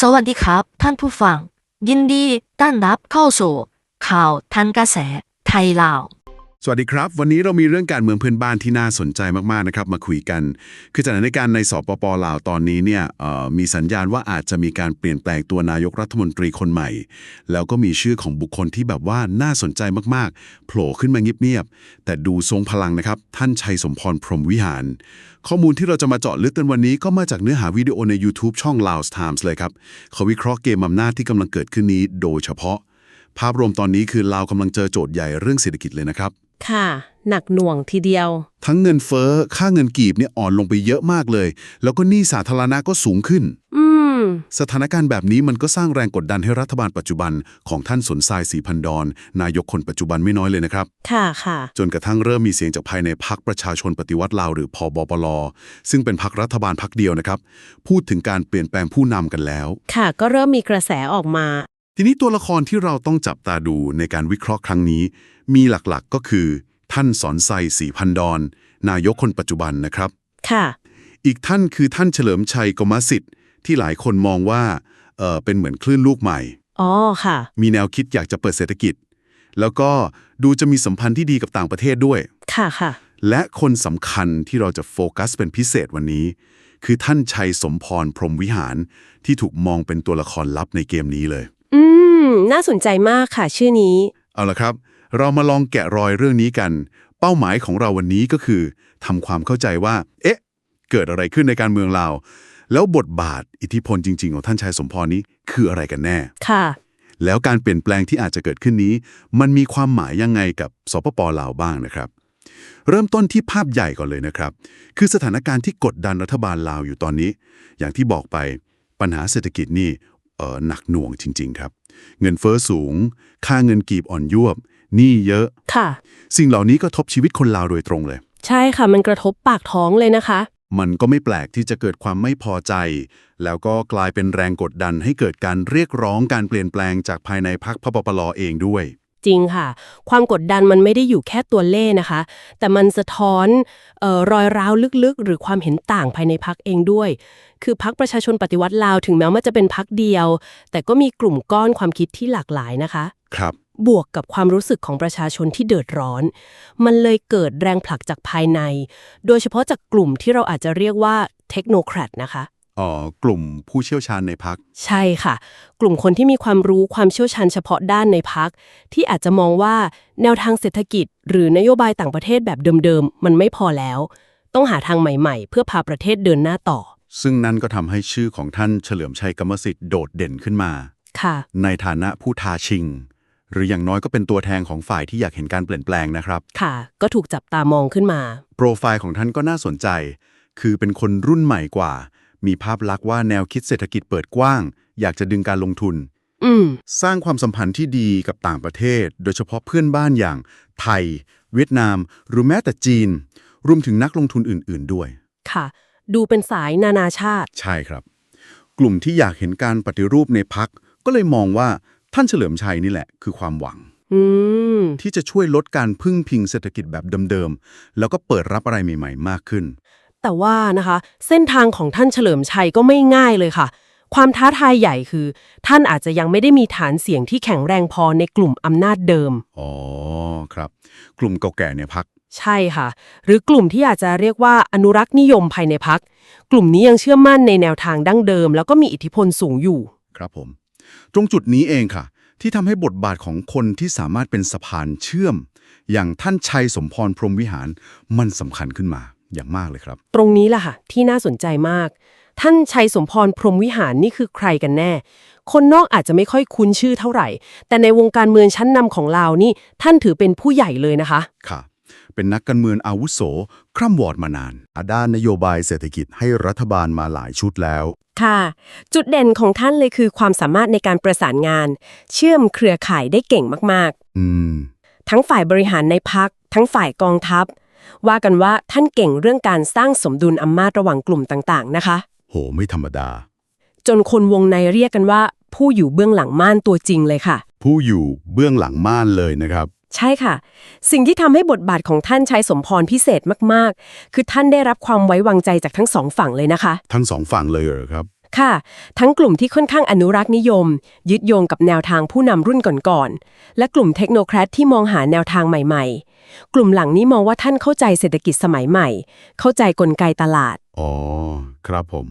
สวัสดีครับ ท่านผู้ฟัง ยินดีต้อนรับเข้าสู่ ข่าวทันกระแสไทยลาว สวัสดีครับ วันนี้เรามีเรื่องการเมืองเพื่อนบ้านที่น่าสนใจมากๆนะครับมาคุยกัน คือสถานการณ์ในสปปลาวตอนนี้เนี่ยเอ่อมีสัญญาณว่าอาจจะมีการเปลี่ยนแปลงตัวนายกรัฐมนตรีคนใหม่ แล้วก็มีชื่อของบุคคลที่แบบว่าน่าสนใจมากๆ โผล่ขึ้นมาเงียบๆแต่ดูทรงพลังนะครับ ท่านชัยสมพรพรหมวิหาร ข้อมูลที่เราจะมาเจาะลึกกันวันนี้ก็มาจากเนื้อหาวิดีโอใน YouTube ช่อง Laos Times เลยครับเขาวิเคราะห์เกมอำนาจที่กำลังเกิดขึ้นนี้ โดยเฉพาะ ภาพรวมตอนนี้คือลาวกำลังเจอโจทย์ใหญ่เรื่องเศรษฐกิจเลยนะครับ ค่ะ หนักหน่วงทีเดียว ทั้งเงินเฟ้อ ค่าเงินกีบเนี่ยอ่อนลงไปเยอะมากเลย แล้วก็หนี้สาธารณะก็สูงขึ้น อืม สถานการณ์แบบนี้มันก็สร้างแรงกดดันให้รัฐบาลปัจจุบันของท่านสนทรายสีพันดอน นายกคนปัจจุบันไม่น้อยเลยนะครับ ค่ะค่ะ จนกระทั่งเริ่มมีเสียงจากภายในพักประชาชนปฏิวัติลาวหรือพอบปลซึ่งเป็นพักรัฐบาลพักเดียวนะครับ พูดถึงการเปลี่ยนแปลงผู้นำกันแล้ว ค่ะ ก็เริ่มมีกระแสออกมา ทีนี้ตัวละครที่เราต้องจับตาดูในการวิเคราะห์ครั้งนี้ มีหลักๆก็คือ ท่านสอนไซสีพันดอนนายกคนปัจจุบันนะครับ ค่ะ อีกท่านคือท่านเฉลิมชัยกมสิทธิ์ ที่หลายคนมองว่าเออเป็นเหมือนคลื่นลูกใหม่ อ๋อค่ะ มีแนวคิดอยากจะเปิดเศรษฐกิจ แล้วก็ดูจะมีสัมพันธ์ที่ดีกับต่างประเทศด้วย ค่ะค่ะ และคนสำคัญที่เราจะโฟกัสเป็นพิเศษวันนี้ คือท่านชัยสมพรพรหมวิหารที่ถูกมองเป็นตัวละครลับในเกมนี้เลย อืม น่าสนใจมากค่ะ ชื่อนี้ เอาละครับ เรามาลองแกะรอยเรื่องนี้กัน เป้าหมายของเราวันนี้ก็คือทำความเข้าใจว่า เอ๊ะ เกิดอะไรขึ้นในการเมืองลาว แล้วบทบาทอิทธิพลจริง ๆ ของท่านชายสมพรนี้คืออะไรกันแน่ ค่ะ แล้วการเปลี่ยนแปลงที่อาจจะเกิดขึ้นนี้ มันมีความหมายยังไงกับสปปลาวบ้างนะครับ เริ่มต้นที่ภาพใหญ่ก่อนเลยนะครับ คือสถานการณ์ที่กดดันรัฐบาลลาวอยู่ตอนนี้ อย่างที่บอกไปปัญหาเศรษฐกิจนี่เออ หนักหน่วงจริง ๆ ครับ เงินเฟ้อสูง ค่าเงินกีบอ่อนยวบหนี้เยอะค่ะ สิ่งเหล่านี้ก็ทบชีวิตคนลาวโดยตรงเลย ใช่ค่ะ มันกระทบปากท้องเลยนะคะ มันก็ไม่แปลกที่จะเกิดความไม่พอใจ แล้วก็กลายเป็นแรงกดดันให้เกิดการเรียกร้องการเปลี่ยนแปลงจากภายในพรรคพปปลเองด้วย จริงค่ะ ความกดดันมันไม่ได้อยู่แค่ตัวเลขนะคะ แต่มันสะท้อนเออรอยร้าวลึกๆ หรือความเห็นต่างภายในพักเองด้วย คือพักประชาชนปฏิวัติลาวถึงแม้ว่าจะเป็นพักเดียว แต่ก็มีกลุ่มก้อนความคิดที่หลากหลายนะคะ ครับ บวกกับความรู้สึกของประชาชนที่เดือดร้อน มันเลยเกิดแรงผลักจากภายใน โดยเฉพาะจากกลุ่มที่เราอาจจะเรียกว่าเทคโนแครดนะคะอ๋อ กลุ่มผู้เชี่ยวชาญในพรรคใช่ค่ะ กลุ่มคนที่มีความรู้ความเชี่ยวชาญเฉพาะด้านในพัก ที่อาจจะมองว่าแนวทางเศรษฐกิจ หรือนโยบายต่างประเทศแบบเดิมๆ มันไม่พอแล้ว ต้องหาทางใหม่ๆ เพื่อพาประเทศเดินหน้าต่อ ซึ่งนั่นก็ทำให้ชื่อของท่านเฉลิมชัยกรรมสิทธิ์โดดเด่นขึ้นมาค่ะ ในฐานะผู้ท้าชิง หรืออย่างน้อยก็เป็นตัวแทนของฝ่ายที่อยากเห็นการเปลี่ยนแปลงนะครับ ค่ะ ก็ถูกจับตามองขึ้นมา โปรไฟล์ของท่านก็น่าสนใจ คือเป็นคนรุ่นใหม่กว่า มีภาพลักษณ์ว่าแนวคิดเศรษฐกิจเปิดกว้าง อยากจะดึงการลงทุนอืมสร้างความสัมพันธ์ที่ดีกับต่างประเทศ โดยเฉพาะเพื่อนบ้านอย่างไทย เวียดนาม หรือแม้แต่จีน รวมถึงนักลงทุนอื่น ๆ ด้วย ค่ะ ดูเป็นสายนานาชาติ ใช่ครับ กลุ่มที่อยากเห็นการปฏิรูปในพักก็เลยมองว่าท่านเฉลิมชัยนี่แหละ คือความหวังอืมที่จะช่วยลดการพึ่งพิงเศรษฐกิจแบบเดิมๆ แล้วก็เปิดรับอะไรใหม่ ๆ มากขึ้น แต่ว่านะคะ เส้นทางของท่านเฉลิมชัยก็ไม่ง่ายเลยค่ะ ความท้าทายใหญ่คือ ท่านอาจจะยังไม่ได้มีฐานเสียงที่แข็งแรงพอในกลุ่มอำนาจเดิม อ๋อครับ กลุ่มเก่าแก่ในพัก ใช่ค่ะ หรือกลุ่มที่อาจจะเรียกว่าอนุรักษ์นิยมภายในพัก กลุ่มนี้ยังเชื่อมั่นในแนวทางดั้งเดิม แล้วก็มีอิทธิพลสูงอยู่ ครับผม ตรงจุดนี้เองค่ะ ที่ทำให้บทบาทของคนที่สามารถเป็นสะพานเชื่อม อย่างท่านชัยสมพรพรหมวิหารมันสำคัญขึ้นมา อย่างมากเลยครับ ตรงนี้แหละค่ะ ที่น่าสนใจมาก ท่านชัยสมพรพรหมวิหารนี่คือใครกันแน่ คนนอกอาจจะไม่ค่อยคุ้นชื่อเท่าไหร่ แต่ในวงการเมืองชั้นนำของลาวนี่ ท่านถือเป็นผู้ใหญ่เลยนะคะค่ะ เป็นนักการเมืองอาวุโส คร่ำวอดมานานด้านนโยบายเศรษฐกิจให้รัฐบาลมาหลายชุดแล้ว ค่ะ จุดเด่นของท่านเลยคือความสามารถในการประสานงาน เชื่อมเครือข่ายได้เก่งมากอืม ๆ ทั้งฝ่ายบริหารในพัก ทั้งฝ่ายกองทัพ ว่ากันว่าท่านเก่งเรื่องการสร้างสมดุลอำนาจระหว่างกลุ่มต่าง ๆ นะคะ โห ไม่ธรรมดา จนคนวงในเรียกกันว่า ผู้อยู่เบื้องหลังม่านตัวจริงเลยค่ะ ผู้อยู่เบื้องหลังม่านเลยนะครับ ใช่ค่ะ สิ่งที่ทำให้บทบาทของท่านชัยสมพรพิเศษมากๆ คือท่านได้รับความไว้วางใจจากทั้งสองฝั่งเลยนะคะ ทั้งสองฝั่งเลยเหรอครับ ค่ะ ทั้งกลุ่มที่ค่อนข้างอนุรักษ์นิยม ยึดโยงกับแนวทางผู้นำรุ่นก่อนๆและกลุ่มเทคโนแครตที่มองหาแนวทางใหม่ๆ กลุ่มหลังนี้มองว่าท่านเข้าใจเศรษฐกิจสมัยใหม่ เข้าใจกลไกตลาด อ๋อ ครับผม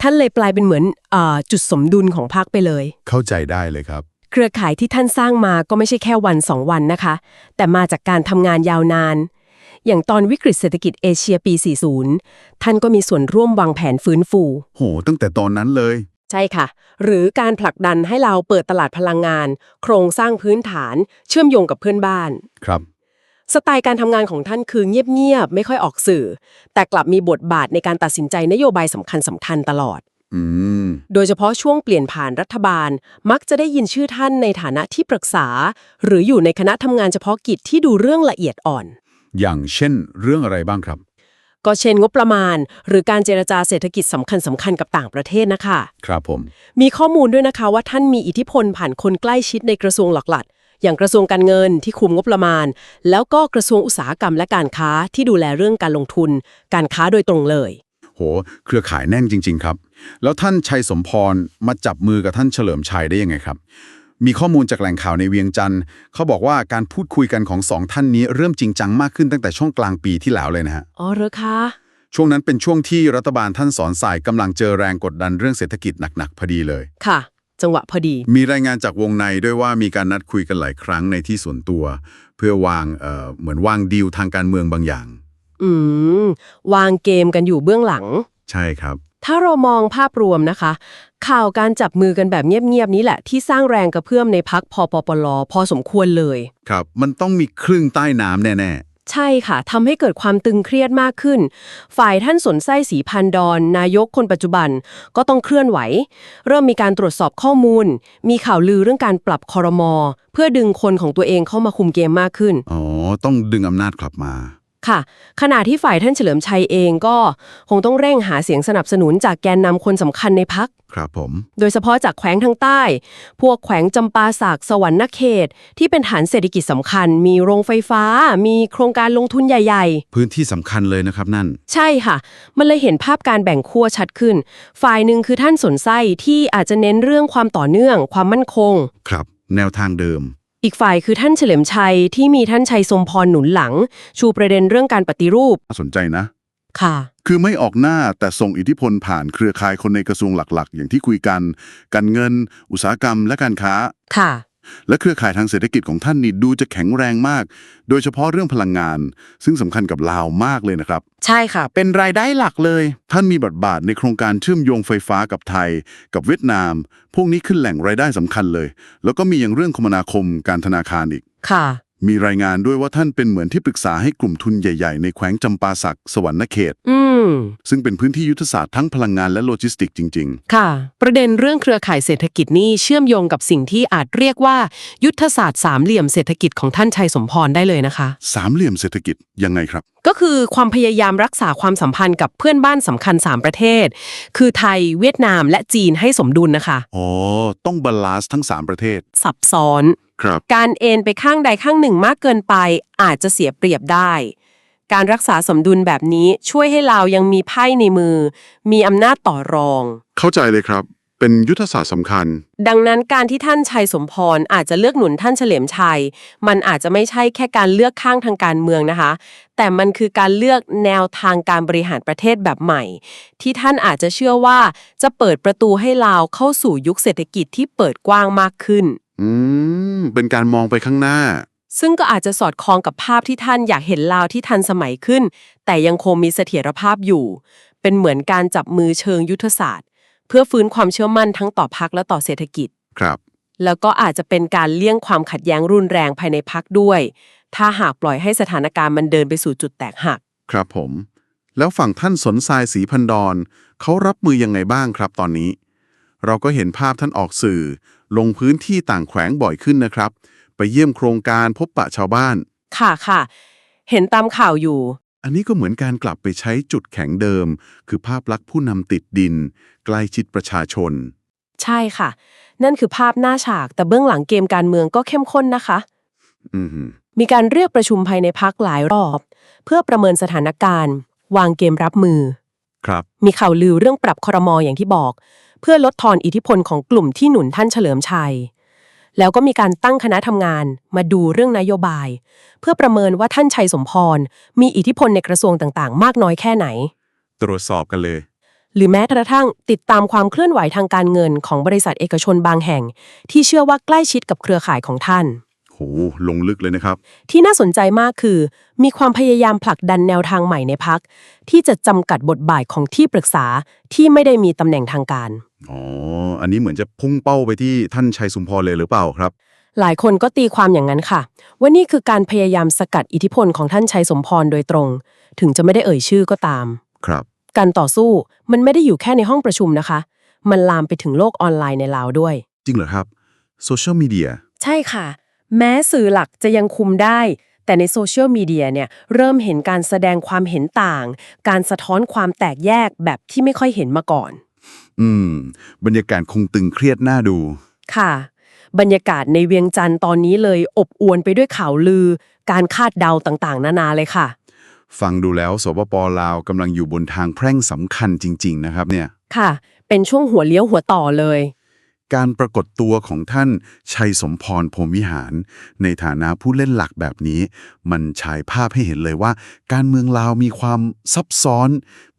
ท่านเลยกลายเป็นเหมือนเออจุดสมดุลของพรรคไปเลย เข้าใจได้เลยครับ เครือข่ายที่ท่านสร้างมาก็ไม่ใช่แค่วันสองวันนะคะ แต่มาจากการทำงานยาวนาน อย่างตอนวิกฤตเศรษฐกิจเอเชียปี 40 ท่านก็มีส่วนร่วมวางแผนฟื้นฟู โห ตั้งแต่ตอนนั้นเลย ใช่ค่ะ หรือการผลักดันให้เราเปิดตลาดพลังงาน โครงสร้างพื้นฐาน เชื่อมโยงกับเพื่อนบ้าน ครับ สไตล์การทำงานของท่านคือเงียบๆไม่ค่อยออกสื่อ แต่กลับมีบทบาทในการตัดสินใจนโยบายสำคัญสำคัญๆตลอดอืมโดยเฉพาะช่วงเปลี่ยนผ่านรัฐบาล มักจะได้ยินชื่อท่านในฐานะที่ปรึกษา หรืออยู่ในคณะทำงานเฉพาะกิจที่ดูเรื่องละเอียดอ่อน อย่างเช่นเรื่องอะไรบ้างครับ ก็เช่นงบประมาณ หรือการเจรจาเศรษฐกิจสำคัญสำคัญๆกับต่างประเทศนะคะ ครับผม มีข้อมูลด้วยนะคะว่าท่านมีอิทธิพลผ่านคนใกล้ชิดในกระทรวงหลักๆ อย่างกระทรวงการเงินที่คุมงบประมาณ แล้วก็กระทรวงอุตสาหกรรมและการค้าที่ดูแลเรื่องการลงทุน การค้าโดยตรงเลย โห เครือข่ายแน่นจริง ๆ ครับ แล้วท่านชัยสมพรมาจับมือกับท่านเฉลิมชัยได้ยังไงครับ มีข้อมูลจากแหล่งข่าวในเวียงจันทร์เขาบอกว่าการพูดคุยกันของสองท่านนี้เริ่มจริงจังมากขึ้นตั้งแต่ช่วงกลางปีที่แล้วเลยนะฮะอ๋อเหรอคะช่วงนั้นเป็นช่วงที่รัฐบาลท่านสอนสายกำลังเจอแรงกดดันเรื่องเศรษฐกิจหนักๆพอดีเลยค่ะ จังหวะพอดี มีรายงานจากวงในด้วยว่ามีการนัดคุยกันหลายครั้งในที่ส่วนตัว เพื่อวางเอ่อเหมือนวางดีลทางการเมืองบางอย่าง อืม วางเกมกันอยู่เบื้องหลัง ใช่ครับ ถ้าเรามองภาพรวมนะคะ ข่าวการจับมือกันแบบเงียบๆนี้แหละ ที่สร้างแรงกระเพื่อมในพักพอปปลพอสมควรเลย ครับ มันต้องมีครึ่งใต้น้ำแน่ ใช่ค่ะทำให้เกิดความตึงเครียดมากขึ้น ฝ่ายท่านสนไส้สีพันดอน นายกคนปัจจุบันก็ต้องเคลื่อนไหว เริ่มมีการตรวจสอบข้อมูล มีข่าวลือเรื่องการปรับคอรมอเพื่อดึงคนของตัวเองเข้ามาคุมเกมมากขึ้น อ๋อ ต้องดึงอำนาจกลับมา ค่ะ ขณะที่ฝ่ายท่านเฉลิมชัยเองก็คงต้องเร่งหาเสียงสนับสนุนจากแกนนำคนสำคัญในพัก ครับผม โดยเฉพาะจากแขวงทางใต้ พวกแขวงจำปาสักสวรรณเขต ที่เป็นฐานเศรษฐกิจสำคัญ มีโรงไฟฟ้า มีโครงการลงทุนใหญ่ ๆ พื้นที่สำคัญเลยนะครับนั่น ใช่ค่ะ มันเลยเห็นภาพการแบ่งขั้วชัดขึ้น ฝ่ายหนึ่งคือท่านสนไส้ที่อาจจะเน้นเรื่องความต่อเนื่อง ความมั่นคง ครับ แนวทางเดิม อีกฝ่ายคือท่านเฉลิมชัยที่มีท่านชัยทรงพรหนุนหลัง ชูประเด็นเรื่องการปฏิรูป น่าสนใจนะ ค่ะ คือไม่ออกหน้าแต่ส่งอิทธิพลผ่านเครือข่ายคนในกระทรวงหลักๆ อย่างที่คุยกัน การเงิน อุตสาหกรรมและการค้า ค่ะ และเครือข่ายทางเศรษฐกิจของท่านนี่ดูจะแข็งแรงมาก โดยเฉพาะเรื่องพลังงาน ซึ่งสำคัญกับลาวมากเลยนะครับ ใช่ค่ะ เป็นรายได้หลักเลย ท่านมีบทบาทในโครงการเชื่อมโยงไฟฟ้ากับไทย กับเวียดนาม พวกนี้ขึ้นแหล่งรายได้สำคัญเลย แล้วก็มีอย่างเรื่องคมนาคมการธนาคารอีก ค่ะ มีรายงานด้วยว่าท่านเป็นเหมือนที่ปรึกษาให้กลุ่มทุนใหญ่ๆ ในแขวงจำปาสักสวรรณเขต อืม ซึ่งเป็นพื้นที่ยุทธศาสตร์ทั้งพลังงานและโลจิสติกส์จริง ค่ะ ประเด็นเรื่องเครือข่ายเศรษฐกิจนี่เชื่อมโยงกับสิ่งที่อาจเรียกว่า ยุทธศาสตร์สามเหลี่ยมเศรษฐกิจของท่านชัยสมพรได้เลยนะคะ ๆ สามเหลี่ยมเศรษฐกิจยังไงครับ ก็คือความพยายามรักษาความสัมพันธ์กับเพื่อนบ้านสำคัญ 3 ประเทศ คือไทยเวียดนามและจีนให้สมดุลนะคะ อ๋อ ต้องบาลานซ์ทั้ง 3 ประเทศ ซับซ้อน ครับ การเอ็นไปข้างใดข้างหนึ่งมากเกินไป อาจจะเสียเปรียบได้ การรักษาสมดุลแบบนี้ช่วยให้เรายังมีไพ่ในมือ มีอำนาจต่อรอง เข้าใจเลยครับ เป็นยุทธศาสตร์สำคัญ ดังนั้นการที่ท่านชัยสมพรอาจจะเลือกหนุนท่านเฉลิมชัย มันอาจจะไม่ใช่แค่การเลือกข้างทางการเมืองนะคะ แต่มันคือการเลือกแนวทางการบริหารประเทศแบบใหม่ ที่ท่านอาจจะเชื่อว่าจะเปิดประตูให้ลาวเข้าสู่ยุคเศรษฐกิจที่เปิดกว้างมากขึ้น อืม เป็นการมองไปข้างหน้า ซึ่งก็อาจจะสอดคล้องกับภาพที่ท่านอยากเห็นลาวที่ทันสมัยขึ้น แต่ยังคงมีเสถียรภาพอยู่ เป็นเหมือนการจับมือเชิงยุทธศาสตร์ เพื่อฟื้นความเชื่อมั่นทั้งต่อพักและต่อเศรษฐกิจ ครับ แล้วก็อาจจะเป็นการเลี่ยงความขัดแย้งรุนแรงภายในพักด้วย ถ้าหากปล่อยให้สถานการณ์มันเดินไปสู่จุดแตกหัก ครับผม แล้วฝั่งท่านสนทรายสีพันดอนเขารับมือยังไงบ้างครับตอนนี้ เราก็เห็นภาพท่านออกสื่อ ลงพื้นที่ต่างแขวงบ่อยขึ้นนะครับ ไปเยี่ยมโครงการพบปะชาวบ้าน ค่ะค่ะ เห็นตามข่าวอยู่ อันนี้ก็เหมือนการกลับไปใช้จุดแข็งเดิม คือภาพลักษณ์ผู้นำติดดิน ใกล้ชิดประชาชน ใช่ค่ะ นั่นคือภาพหน้าฉาก แต่เบื้องหลังเกมการเมืองก็เข้มข้นนะคะ อือหือมีการเรียกประชุมภายในพักหลายรอบ เพื่อประเมินสถานการณ์ วางเกมรับมือ ครับ มีข่าวลือเรื่องปรับครมออย่างที่บอกเพื่อลดทอนอิทธิพลของกลุ่มที่หนุนท่านเฉลิมชัย แล้วก็มีการตั้งคณะทำงานมาดูเรื่องนโยบาย เพื่อประเมินว่าท่านชัยสมพร มีอิทธิพลในกระทรวงต่างๆ มากน้อยแค่ไหน ตรวจสอบกันเลย หรือแม้กระทั่งติดตามความเคลื่อนไหวทางการเงินของบริษัทเอกชนบางแห่ง ที่เชื่อว่าใกล้ชิดกับเครือข่ายของท่าน โหลงลึกเลยนะครับ ที่น่าสนใจมากคือ มีความพยายามผลักดันแนวทางใหม่ในพัก ที่จะจำกัดบทบาทของที่ปรึกษาที่ไม่ได้มีตำแหน่งทางการ อ๋อ อันนี้เหมือนจะพุ่งเป้าไปที่ท่านชัยสุมพรเลยหรือเปล่าครับ หลายคนก็ตีความอย่างนั้นค่ะ ว่านี่คือการพยายามสกัดอิทธิพลของท่านชัยสมพรโดยตรง ถึงจะไม่ได้เอ่ยชื่อก็ตาม ครับ การต่อสู้มันไม่ได้อยู่แค่ในห้องประชุมนะคะ มันลามไปถึงโลกออนไลน์ในลาวด้วย จริงเหรอครับโซเชียลมีเดียใช่ค่ะ แม้สื่อหลักจะยังคุมได้ แต่ในโซเชียลมีเดียเนี่ยเริ่มเห็นการแสดงความเห็นต่าง การสะท้อนความแตกแยกแบบที่ไม่ค่อยเห็นมาก่อน อืม บรรยากาศคงตึงเครียดน่าดู ค่ะ บรรยากาศในเวียงจันทร์ตอนนี้เลยอบอวลไปด้วยข่าวลือ การคาดเดาต่างๆ นานาเลยค่ะ ฟังดูแล้วสปปลาวกำลังอยู่บนทางแพร่งสำคัญจริง ๆ นะครับเนี่ย ค่ะ เป็นช่วงหัวเลี้ยวหัวต่อเลย การปรากฏตัวของท่านชัยสมพรพรมวิหาร ในฐานะผู้เล่นหลักแบบนี้ มันฉายภาพให้เห็นเลยว่า การเมืองลาวมีความซับซ้อน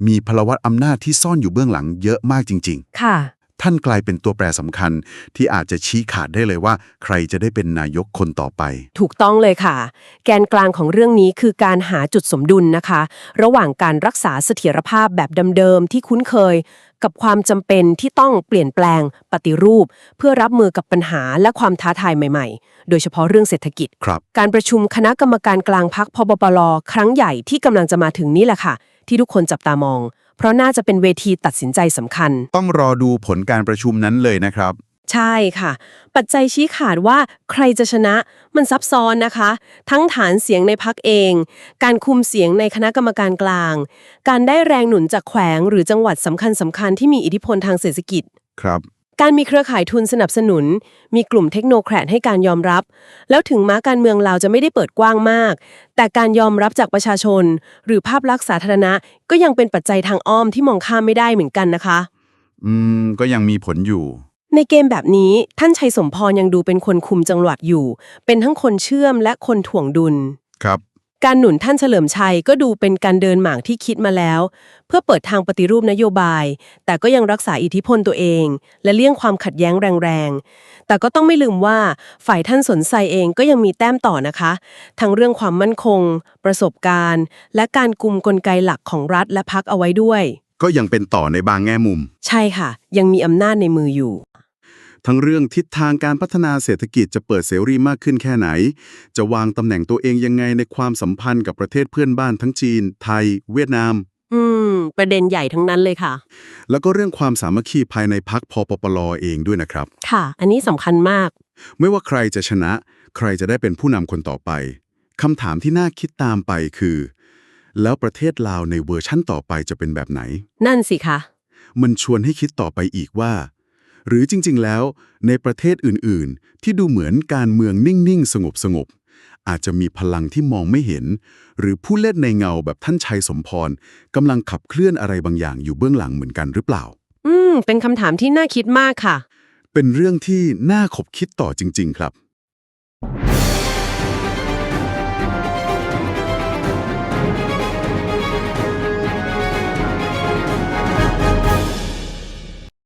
มีพลวัตอำนาจที่ซ่อนอยู่เบื้องหลังเยอะมากจริงค่ะๆ ท่านกลายเป็นตัวแปรสำคัญที่อาจจะชี้ขาดได้เลยว่า ใครจะได้เป็นนายกคนต่อไป ถูกต้องเลยค่ะ แกนกลางของเรื่องนี้คือการหาจุดสมดุลนะคะ ระหว่างการรักษาเสถียรภาพแบบเดิมๆที่คุ้นเคย กับความจำเป็นที่ต้องเปลี่ยนแปลง ปฏิรูป เพื่อรับมือกับปัญหาและความท้าทายใหม่ๆ โดยเฉพาะเรื่องเศรษฐกิจ ครับ การประชุมคณะกรรมการกลางพักพบปลครั้งใหญ่ที่กำลังจะมาถึงนี่แหละค่ะ ที่ทุกคนจับตามอง เพราะน่าจะเป็นเวทีตัดสินใจสำคัญ ต้องรอดูผลการประชุมนั้นเลยนะครับ ใช่ค่ะ ปัจจัยชี้ขาดว่าใครจะชนะมันซับซ้อนนะคะ ทั้งฐานเสียงในพักเอง การคุมเสียงในคณะกรรมการกลาง การได้แรงหนุนจากแขวงหรือจังหวัดสำคัญสำคัญที่มีอิทธิพลทางเศรษฐกิจ ครับ การมีเครือข่ายทุนสนับสนุน มีกลุ่มเทคโนแครดให้การยอมรับ แล้วถึงม้าการเมืองเราวจะไม่ได้เปิดกว้างมาก แต่การยอมรับจากประชาชน หรือภาพลักษณ์สาธารณะ ก็ยังเป็นปัจจัยทางอ้อมที่มองข้ามไม่ได้เหมือนกันนะคะ อืม ก็ยังมีผลอยู่ ในเกมแบบนี้ท่านชัยสมพรยังดูเป็นคนคุมจังหวัดอยู่ เป็นทั้งคนเชื่อมและคนถ่วงดุล ครับ การหนุนท่านเฉลิมชัยก็ดูเป็นการเดินหมากที่คิดมาแล้ว เพื่อเปิดทางปฏิรูปนโยบาย แต่ก็ยังรักษาอิทธิพลตัวเอง และเลี่ยงความขัดแย้งแรงๆ แต่ก็ต้องไม่ลืมว่าฝ่ายท่านสนใจเองก็ยังมีแต้มต่อนะคะ ทั้งเรื่องความมั่นคง ประสบการณ์ และการกุมกลไกหลักของรัฐและพักเอาไว้ด้วย ก็ยังเป็นต่อในบางแง่มุม ใช่ค่ะ ยังมีอำนาจในมืออยู่ ทั้งเรื่องทิศทางการพัฒนาเศรษฐกิจจะเปิดเสรีมากขึ้นแค่ไหน จะวางตำแหน่งตัวเองยังไงในความสัมพันธ์กับประเทศเพื่อนบ้านทั้งจีน ไทย เวียดนาม อืม ประเด็นใหญ่ทั้งนั้นเลยค่ะ แล้วก็เรื่องความสามัคคีภายในพักพปปลเองด้วยนะครับ ค่ะ อันนี้สำคัญมาก ไม่ว่าใครจะชนะ ใครจะได้เป็นผู้นำคนต่อไปคำถามที่น่าคิดตามไปคือ แล้วประเทศลาวในเวอร์ชั่นต่อไปจะเป็นแบบไหน นั่นสิคะ มันชวนให้คิดต่อไปอีกว่า หรือจริง ๆ แล้ว ในประเทศอื่น ๆ ที่ดูเหมือนการเมืองนิ่ง ๆ สงบ ๆ อาจจะมีพลังที่มองไม่เห็น หรือผู้เล่นในเงาแบบท่านชัยสมพรกำลังขับเคลื่อนอะไรบางอย่างอยู่เบื้องหลังเหมือนกันหรือเปล่า อืม เป็นคำถามที่น่าคิดมากค่ะ เป็นเรื่องที่น่าขบคิดต่อจริง ๆ ครับ